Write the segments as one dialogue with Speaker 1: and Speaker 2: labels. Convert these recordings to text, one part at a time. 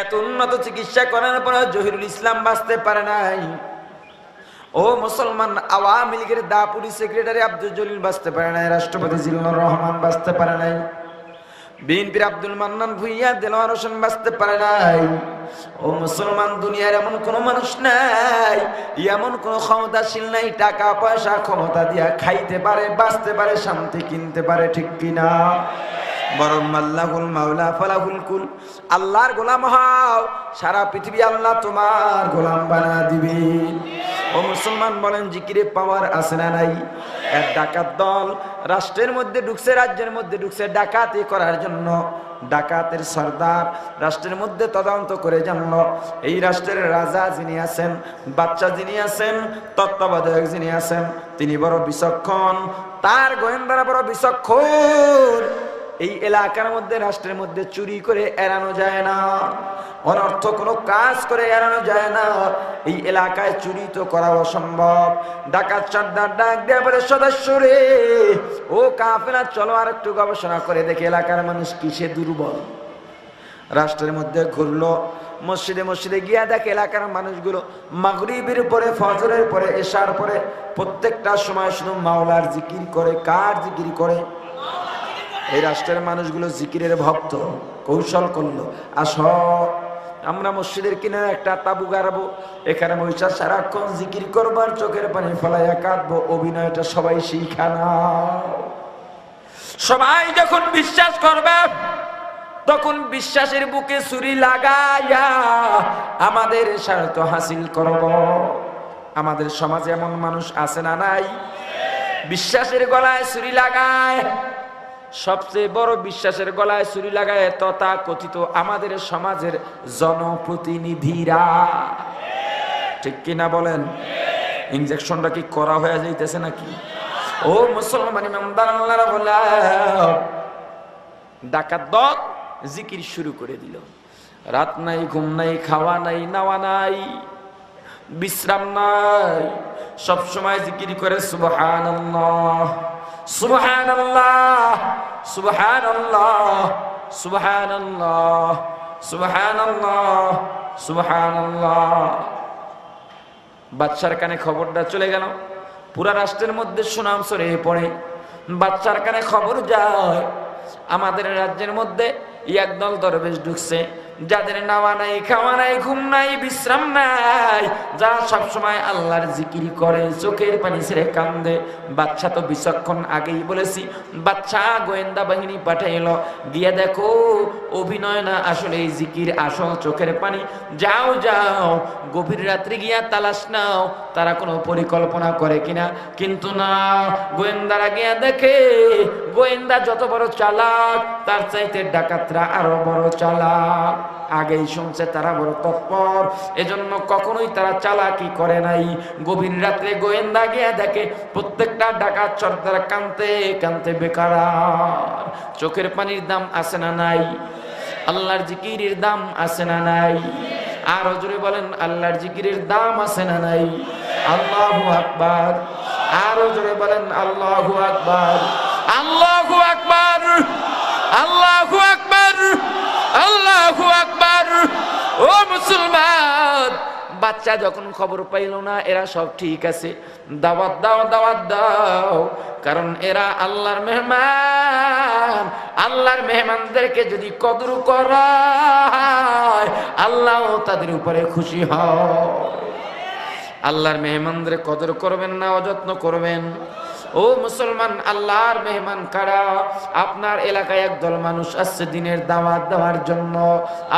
Speaker 1: এত উন্নত চিকিৎসা করার পর জহিরুল ইসলাম বাঁচতে পারে নাই। ও মুসলমান, আওয়ামী লীগের দাপুরি সেক্রেটারি আব্দুল জলিল বাঁচতে পারে নাই, রাষ্ট্রপতি জিল্লুর রহমান বাঁচতে পারে নাই, বিএনপির আব্দুল মান্নান ভুইয়া, দেলোয়ার হোসেন বাঁচতে পারে নাই। ও মুসলমান, দুনিয়ার এমন কোন মানুষ নাই, এমন কোন ক্ষমতাশীল নাই টাকা পয়সা ক্ষমতা দিয়া খাইতে পারে, বাঁচতে পারে, শান্তি কিনতে পারে, ঠিক কিনা? বরং মাল্লাহুল মাওলা ফালাহুল কুল। আল্লাহর গোলাম হও, সারা পৃথিবী আল্লাহ তোমার গোলাম বানা দিবে। ও মুসলমান, বলেন জিকিরে পাওয়ার আছে না নাই? এক ডাকাত দল রাষ্ট্রের মধ্যে ঢুকছে, রাজ্যের মধ্যে ঢুকছে ডাকাতি করার জন্য। ডাকাতের সর্দার রাষ্ট্রের মধ্যে তদন্ত করে জানলো। এই রাষ্ট্রের রাজা যিনি আছেন বাচ্চা যিনি আছেন, তত্ত্বাবধায়ক যিনি আছেন, তিনি বড় বিচক্ষণ। তার গোয়েন্দারা বড় বিচক্ষণ। এই এলাকার মধ্যে, রাষ্ট্রের মধ্যে চুরি করে এড়ানো যায় না। অনর্থ কোনো কাজ করে এড়ানো যায় না। এই এলাকায় চুরি তো করা অসম্ভব। ডাকাত সর্দার ডাক দেওয়া বলে, সদস্য রে, ও কাফেলা, চলো আর একটু গবেষণা করে দেখে এলাকার মানুষ কিসে দুর্বল। রাষ্ট্রের মধ্যে ঘুরলো, মসজিদে মসজিদে গিয়া দেখে এলাকার মানুষগুলো মাগরিবের পরে, ফজরের পরে, এশার পরে প্রত্যেকটা সময় শুধু মাওলার জিকির করে, কার জিকির করে? এই রাষ্ট্রের মানুষগুলো জিকিরের ভক্ত, কৌশল করল। আস, আমরা মসজিদের কিনারে একটা তাবু গাড়াবো, এখানে মহিষা সারাক্ষণ জিকির করবার, চোখের পানি ফলাইয়া কাঁদবো, অভিনয়টা সবাই শিখানা সবাই যখন বিশ্বাস করবে, তখন বিশ্বাসের বুকে ছুরি লাগাইয়া আমাদের স্বার্থ হাসিল করব। আমাদের সমাজে এমন মানুষ আছে না নাই? বিশ্বাসের গলায় ছুরি লাগায় সবচেয়ে বড় বিশ্বাসের গলায় চুরি লাগায় তথা কথিত আমাদের সমাজের জনপ্রতিনিধিরা। ঠিক কিনা বলেন? ইনজেকশনটা কি করা হয়ে যাইতেছে নাকি? ও মুসলমান ডাকাত দল জিকির শুরু করে দিল। রাত নাই, ঘুম নাই, খাওয়া নাই, নাওয়া নাই, বিশ্রাম নাই। সবসময় জিকির করে সুবহানাল্লাহ। সুবহানাল্লাহ সুবহানাল্লাহ সুবহানাল্লাহ সুবহানাল্লাহ সুবহানাল্লাহ। বাচ্চার কানে খবরটা চলে গেল। পুরা রাষ্ট্রের মধ্যে সুনাম ছড়িয়ে পড়ে। বাচ্চার কানে খবর যায়। আমাদের রাজ্যের মধ্যে একদল দরবেশ ঢুকছে। যাদের নাওয়া নাই, খাওয়া নাই, ঘুম নাই, বিশ্রাম নাই, যা সবসময় আল্লাহর জিকির করে, চোখের পানি ছেড়ে কান্দে। বাচ্চা তো বিচক্ষণ আগেই বলেছি বাচ্চা গোয়েন্দা বাহিনী পাঠাইলো, গিয়ে দেখো, অভিনয় না আসলে এই জিকির আসল চোখের পানি। যাও যাও, গভীর রাত্রি গিয়া তালাশ নাও, তারা কোনো পরিকল্পনা করে কিনা। কিন্তু না, গোয়েন্দারা গিয়া দেখে, গোয়েন্দা যত বড় চালাক, তার চাইতে ডাকাতরা আরও বড় চালাক। আগেই শুনছে তারা বড় তৎপর। এজন্য কখনোই তারা চালাকি করে নাই। গভীর রাত্রে গোয়েন্দা গিয়া দেখে, প্রত্যেকটা ডাকাত সর্দার কানতে কানতে বেকার। চোখের পানির দাম আছে না নাই? আল্লাহর জিকিরের দাম আছে না নাই? আর জোরে বলেন, আল্লাহর জিকিরের দাম আছে না নাই? আল্লাহু আকবার। আরও জোরে বলেন, আল্লাহু আকবার। আল্লাহু আকবার। আল্লাহু আকবার আকবার। ও মুসলমান, বাচ্চা যখন খবর পাইল না, এরা সব ঠিক আছে। দাওয়াত দাও দাওয়াত দাও। কারণ এরা আল্লাহর মেহমান। আল্লাহর মেহমানদেরকে যদি কদর করা আল্লাহ তাদের উপরে খুশি হয়। আল্লাহর মেহমানদের কদর করবেন না, অযত্ন করবেন। ও মুসলমান, আল্লাহর মেহমান কারা? আপনার এলাকায় একদল মানুষ আসছে দিনের দাওয়াত দেওয়ার জন্য।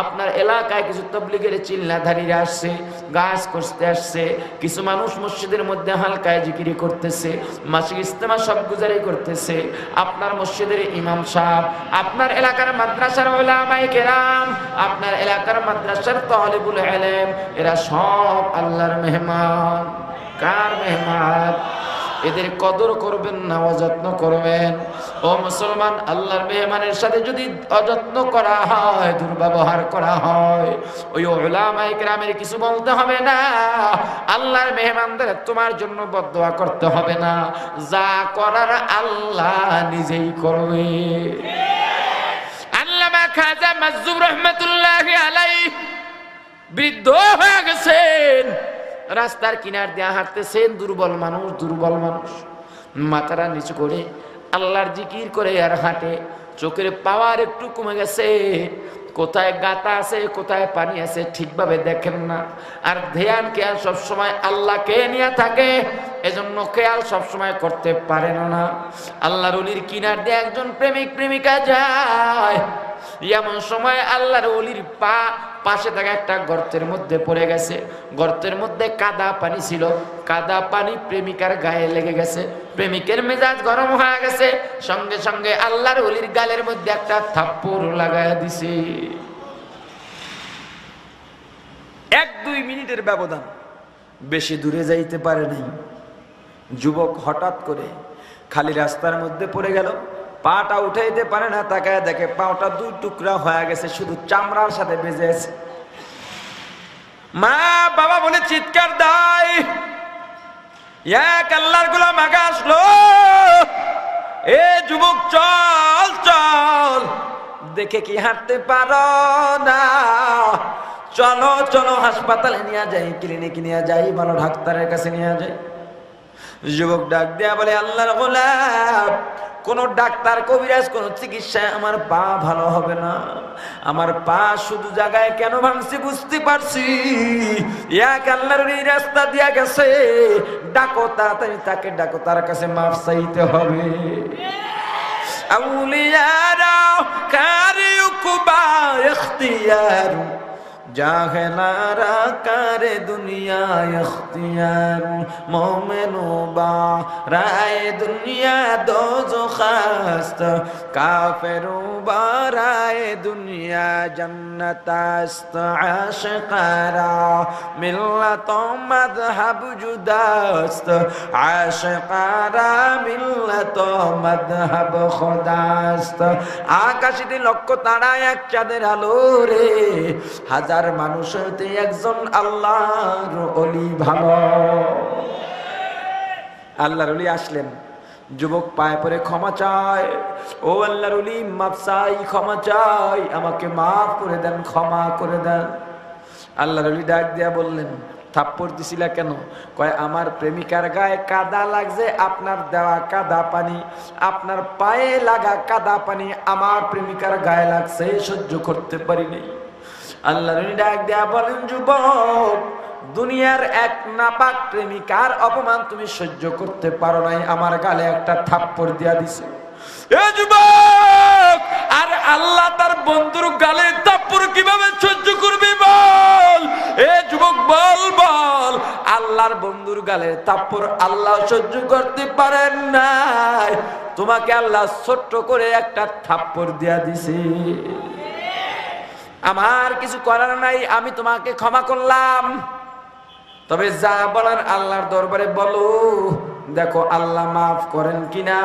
Speaker 1: আপনার এলাকায় কিছু তবলিগের চিল্লাধারীরা আসছে, গাছ করতে আসছে, কিছু মানুষ মসজিদের মধ্যে হালকায় জিকিরি করতেছে মাসিক ইস্তেমা সব গুজারি করতেছে। আপনার মসজিদের ইমাম সাহেব, আপনার এলাকার মাদ্রাসার ওলামাই কেরাম, আপনার এলাকার মাদ্রাসার তহলিবুল এলেম এরা সব আল্লাহর মেহমান। কার মেহমান? এদের কদর করবেন না, অযত্ন করবেন। ও মুসলমান, আল্লাহর মেহমানের সাথে যদি অযত্ন করা হয়, দুর্ব্যবহার করা হয়, ওই ওলামাই গ্রামের কিছু বলতে হবে না। আল্লাহর মেহমানদের তোমার জন্য বদোয়া করতে হবে না। যা করার আল্লাহ নিজেই করবে। আল্লামা খাজা মাজুব রহমতুল্লাহ আলাই বৃদ্ধ হয়ে গেছেন। রাস্তার কিনার দিয়ে হাঁটতেছেন দুর্বল মানুষ দুর্বল মানুষ। মাথারা নিচু করে আল্লাহর জিকির করে আর হাঁটে। চোখের পাওয়ার একটু কমে গেছে। কোথায় গাতা আছে, কোথায় পানি আছে, ঠিকভাবে দেখেন না। আর ধ্যান, খেয়াল সবসময় আল্লাহকে নিয়ে থাকে। এজন্য খেয়াল সবসময় করতে পারেন না। আল্লাহর অলির কিনার দিয়ে একজন প্রেমিক, প্রেমিকা যায়। এমন সময় আল্লাহর অলির পা পাশে থাকা একটা গর্তের মধ্যে পড়ে গেছে। গর্তের মধ্যে কাদা পানি ছিল। কাদা পানি প্রেমিকার গায়ে লেগে গেছে। প্রেমিকের মেজাজ গরম হয়ে গেছে। সঙ্গে সঙ্গে আল্লাহর অলির গালের মধ্যে একটা থাপ্পড় লাগায় দিছে। এক দুই মিনিটের ব্যবধান। বেশি দূরে যাইতে পারে নাই। যুবক হঠাৎ করে খালি রাস্তার মধ্যে পড়ে গেল। পাটা উঠাইতে পারে না, তাকায় দেখে পাটা দুই টুকরা হয়ে গেছে, শুধু চামড়ার সাথে বেজে আছে। মা, বাবা বলে চিৎকার দেয়। এক আল্লাহর গুলাম আগে আসলো এ যুবক, চল চল। দেখে কি হাঁটতে পারো না? চলো চলো, হাসপাতালে নিয়ে যাই ক্লিনিক নিয়ে যাই ভালো ডাক্তারের কাছে নিয়ে যাই। যুবক ডাক দেয়া বলে, আল্লাহর গোলাপ কোন ডাক্তার, কবিরাজ, কোন চিকিৎসায় আমার পা ভালো হবে না। আমার পা শুধু জায়গায় কেন ভাঙছি বুঝতে পারছি। রাস্তা দিয়া গেছে। ডাকো তাড়াতাড়ি, তাকে ডাকো, তার কাছে মাফ চাইতে হবে। আউলিয়ারা কারিউকুবা ইখতিয়ারু জাহেলারা কারে দুনিয়া ইখতিয়ার বা রায় দুনিয়া দোজো খাস্ত, কাফেরু বা রায় দুনিয়া জন্নতাস্ত আশকারা মিল্লা তো মাদহাব জুদাস্ত, আশকারা মিল্লা মিল্লাত মذهব খোদাস্ত। আকাশে লক্ষ তারা এক চাঁদের আলো রে হাজার মানুষ হইতে একজন আল্লাহর অলি ভালো। আল্লাহর অলি আসলেন। যুবক পায়ে পরে ক্ষমা চায়। ও আল্লাহর অলি, মাপ চাই, ক্ষমা চাই, আমাকে মাফ করে দেন, ক্ষমা করে দেন। আল্লাহর অলি ডাক দিয়া বললেন, থাপ্পড় দিছিলা কেন? কয়, আমার প্রেমিকার গায়ে কাদা লাগছে, আপনার দেওয়া কাদা পানি, আপনার পায়ে লাগা কাদা পানি আমার প্রেমিকার গায়ে লাগছে, সহ্য করতে পারিনি। আল্লাহ ডাক দেয়া বলেন, যুবক, দুনিয়ার এক নাপাক প্রেমিকার অপমান তুমি সহ্য করতে পারো নাই। আমার গালে একটা থাপ্পড় দিয়া দিছে। আর আল্লাহ তার বন্ধুর গালে থাপ্পড় কীভাবে সহ্য করবে বল? এ যুবক, বল বল। আল্লাহর বন্ধুর গালে থাপ্পড় আল্লাহ সহ্য করতে পারেন নাই। তোমাকে আল্লাহ ছোট্ট করে একটা থাপ্পড় দিয়া দিছে। আমার কিছু করার নাই, আমি তোমাকে ক্ষমা করলাম। তবে যা বলার আল্লাহর দরবারে বলো, দেখো আল্লাহ মাফ করেন কিনা।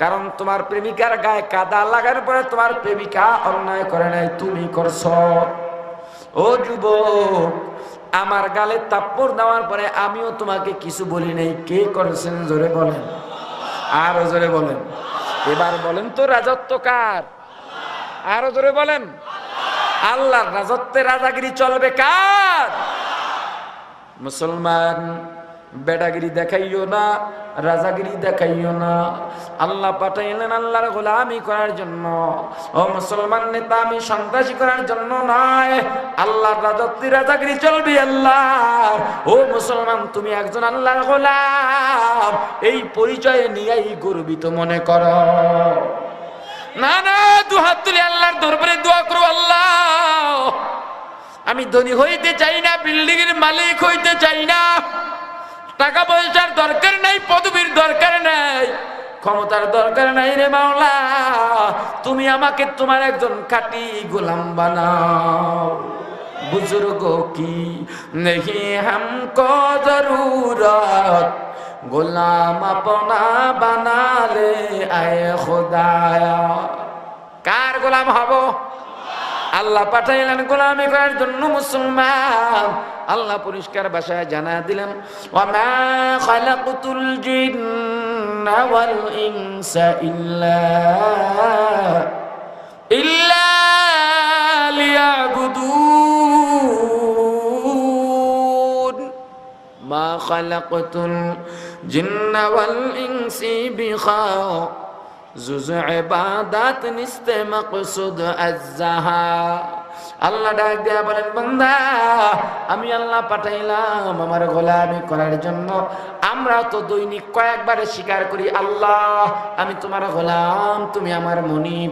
Speaker 1: কারণ তোমার প্রেমিকার গায়ে কাদা লাগার পরে তোমার প্রেমিকা অন্যায় করে নাই, তুমি করছ। ও যুবক, আমার গালে তাপ্পর দেওয়ার পরে আমিও তোমাকে কিছু বলি নাই, কে করেছেন জোরে বলেন। আরও জোরে বলেন। এবার বলেন তো রাজত্ব কার? আরও জোরে বলেন। আল্লাহর রাজত্বে রাজাগিরি চলবে কার? মুসলমান বেডাগিরি দেখাইও না, রাজাগিরি দেখাইও না। আল্লাহ পাঠাইলেন আল্লাহর গোলামি করার জন্য। ও মুসলমান নেতা, আমি সন্ত্রাসী করার জন্য নয়। আল্লাহর রাজত্বে রাজাগিরি চলবে আল্লাহ ও মুসলমান, তুমি একজন আল্লাহর গোলাম। এই পরিচয় নিয়েই গর্বিত মনে করো। না না দু হাত তুলে আল্লাহর দরবারে দোয়া করো আল্লাহ। আমি ধনী হইতে চাই না বিল্ডিং এর মালিক হইতে চাই না। টাকা পয়সার দরকার নাই, পদবীর দরকার নাই, ক্ষমতার দরকার নাই রে মাওলা। তুমি আমাকে তোমার একজন কাটি গোলাম বানাও। বুজুর্গ কি? নেহি হামকো জরুরত, গোলাম আপনা বানালে আয় খোদায়া। কার গোলাম হব? আল্লাহ পাঠাইলেন গোলামি করার জন্য মুসলমান। আল্লাহ পরিষ্কার ভাষায় জানা দিলেন, ওয়ামা খালাকুতুল জিন্না ওয়াল ইনসা ইল্লা ইল্লা লিয়াবুদুন। মা খালাকুতুল জিন্না ওয়াল ইনসি বিখা ইবাদাত নিস্তে মাকসুদ আল্লাহ ডাক দেয়া বলেন, বান্দা, আমি আল্লাহ পাঠাইলাম আমার গোলামি করার জন্য। আমরা তো দৈনিক কয়েকবার স্বীকার করি, আল্লাহ, আমি তোমার গোলাম, তুমি আমার মনিব।